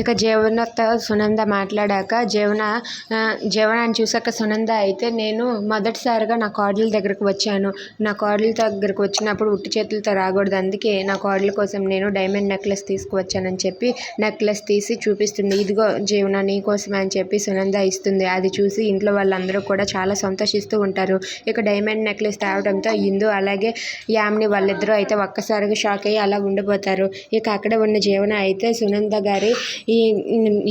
ఇక జీవనతో సునంద మాట్లాడాక జీవన జీవనాన్ని చూసాక సునంద అయితే నేను మొదటిసారిగా నా కోడలి దగ్గరకు వచ్చాను. నా కోడల దగ్గరకు వచ్చినప్పుడు ఉట్టి చేతులతో రాకూడదు. అందుకే నా కోడల కోసం నేను డైమండ్ నెక్లెస్ తీసుకువచ్చానని చెప్పి నెక్లెస్ తీసి చూపిస్తుంది. ఇదిగో జీవన నీ కోసమే అని చెప్పి సునంద ఇస్తుంది. అది చూసి ఇంట్లో వాళ్ళందరూ కూడా చాలా సంతోషిస్తూ ఉంటారు. ఇక డైమండ్ నెక్లెస్ తేవడంతో ఇందు అలాగే యామిని వాళ్ళిద్దరూ అయితే ఒక్కసారిగా షాక్ అయ్యి అలా ఉండిపోతారు. ఇక అక్కడ ఉన్న జీవన అయితే సునంద గారి ఈ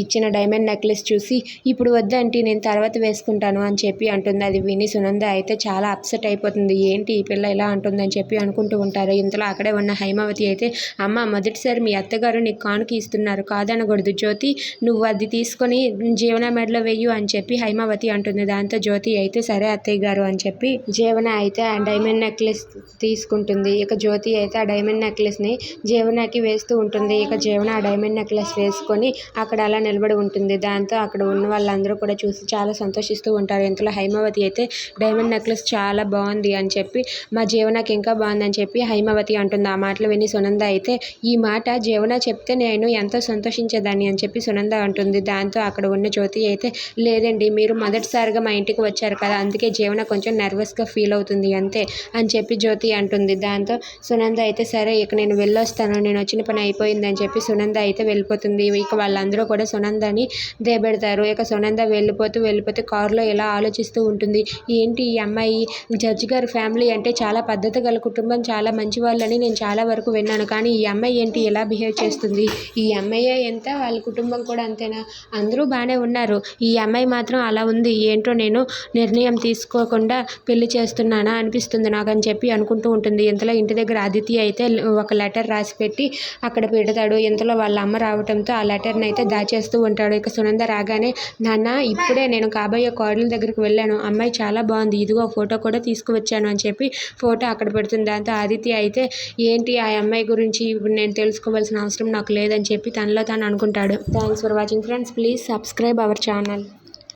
ఇచ్చిన డైమండ్ నెక్లెస్ చూసి ఇప్పుడు వద్దంటే నేను తర్వాత వేసుకుంటాను అని చెప్పి అంటుంది. అది విని సునంద అయితే చాలా అప్సెట్ అయిపోతుంది. ఏంటి ఈ పిల్ల ఇలా అంటుందని చెప్పి అనుకుంటూ ఉంటారు. ఇంతలో అక్కడే ఉన్న హైమావతి అయితే అమ్మ మొదటిసారి మీ అత్తగారు నీకు కానుక ఇస్తున్నారు. కాదనకూడదు. జ్యోతి నువ్వు అది తీసుకొని జీవన మెడలో వెయ్యు అని చెప్పి హైమావతి అంటుంది. దాంతో జ్యోతి అయితే సరే అత్తయ్య గారు అని చెప్పి జీవన అయితే ఆ డైమండ్ నెక్లెస్ తీసుకుంటుంది. ఇక జ్యోతి అయితే ఆ డైమండ్ నెక్లెస్ని జీవనకి వేస్తూ ఉంటుంది. ఇక జీవన ఆ డైమండ్ నెక్లెస్ వేసుకొని అక్కడ అలా నిలబడి ఉంటుంది. దాంతో అక్కడ ఉన్న వాళ్ళందరూ కూడా చూసి చాలా సంతోషిస్తూ ఉంటారు. ఇంతలో హైమావతి అయితే డైమండ్ నెక్లెస్ చాలా బాగుంది అని చెప్పి మా జీవనకి ఇంకా బాగుందని చెప్పి హైమావతి అంటుంది. ఆ మాటలు విని సునంద అయితే ఈ మాట జీవన చెప్తే నేను ఎంతో సంతోషించేదాన్ని అని చెప్పి సునంద అంటుంది. దాంతో అక్కడ ఉన్న జ్యోతి అయితే లేదండి మీరు మొదటిసారిగా మా ఇంటికి వచ్చారు కదా అందుకే జీవన కొంచెం నర్వస్గా ఫీల్ అవుతుంది అంతే అని చెప్పి జ్యోతి అంటుంది. దాంతో సునంద అయితే సరే ఇక నేను వెళ్ళొస్తాను నేను వచ్చిన పని అయిపోయింది అని చెప్పి సునంద అయితే వెళ్ళిపోతుంది. ఇక వాళ్ళందరూ కూడా సునందని దేబెడతారు ఇక సునంద వెళ్ళిపోతూ వెళ్ళిపోతే కారులో ఇలా ఆలోచిస్తూ ఉంటుంది. ఏంటి ఈ అమ్మాయి? జడ్జి గారి ఫ్యామిలీ అంటే చాలా పద్ధతి గల కుటుంబం చాలా మంచి వాళ్ళని నేను చాలా వరకు విన్నాను. కానీ ఈ అమ్మాయి ఏంటి? ఎలా బిహేవ్ చేస్తుంది? ఈ అమ్మాయే ఎంత? వాళ్ళ కుటుంబం కూడా అంతేనా? అందరూ బాగానే ఉన్నారు. ఈ అమ్మాయి మాత్రం అలా ఉంది. ఏంటో నేను నిర్ణయం తీసుకోకుండా పెళ్ళి చేస్తున్నానా అనిపిస్తుంది నాకు అని చెప్పి అనుకుంటూ ఉంటుంది. ఇంతలో ఇంటి దగ్గర అదితి అయితే ఒక లెటర్ రాసి పెట్టి అక్కడ పెడతాడు. ఇంతలో వాళ్ళ అమ్మ రావడంతో ఆ లెటర్ మ్యాటర్ని అయితే దాచేస్తూ ఉంటాడు. ఇక సునంద రాగానే నాన్న ఇప్పుడే నేను కాబోయే కోడల దగ్గరికి వెళ్ళాను. అమ్మాయి చాలా బాగుంది. ఇదిగో ఫోటో కూడా తీసుకువచ్చాను అని చెప్పి ఫోటో అక్కడ పెడుతుంది. దాంతో ఆదిత్య అయితే ఏంటి ఆ అమ్మాయి గురించి ఇప్పుడు నేను తెలుసుకోవాల్సిన అవసరం నాకు లేదని చెప్పి తనలో తాను అనుకుంటాడు. Thanks for watching friends. Please subscribe our channel.